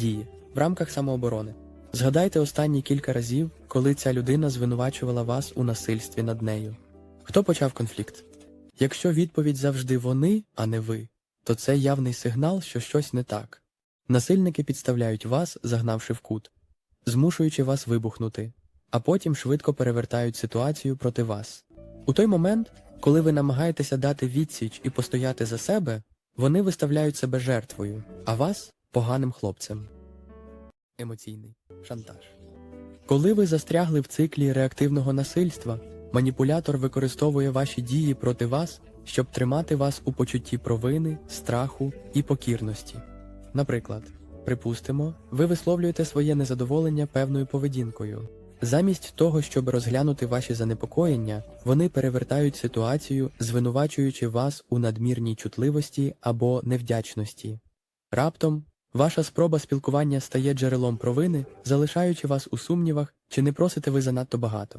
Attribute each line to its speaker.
Speaker 1: Дії в рамках самооборони. Згадайте останні кілька разів, коли ця людина звинувачувала вас у насильстві над нею. Хто почав конфлікт? Якщо відповідь завжди вони, а не ви, то це явний сигнал, що щось не так. Насильники підставляють вас, загнавши в кут, змушуючи вас вибухнути, а потім швидко перевертають ситуацію проти вас. У той момент, коли ви намагаєтеся дати відсіч і постояти за себе, вони виставляють себе жертвою, а вас поганим хлопцем. Емоційний шантаж. Коли ви застрягли в циклі реактивного насильства, маніпулятор використовує ваші дії проти вас, щоб тримати вас у почутті провини, страху і покірності. Наприклад, припустимо, ви висловлюєте своє незадоволення певною поведінкою. Замість того, щоб розглянути ваші занепокоєння, вони перевертають ситуацію, звинувачуючи вас у надмірній чутливості або невдячності. Раптом ваша спроба спілкування стає джерелом провини, залишаючи вас у сумнівах, чи не просите ви занадто багато.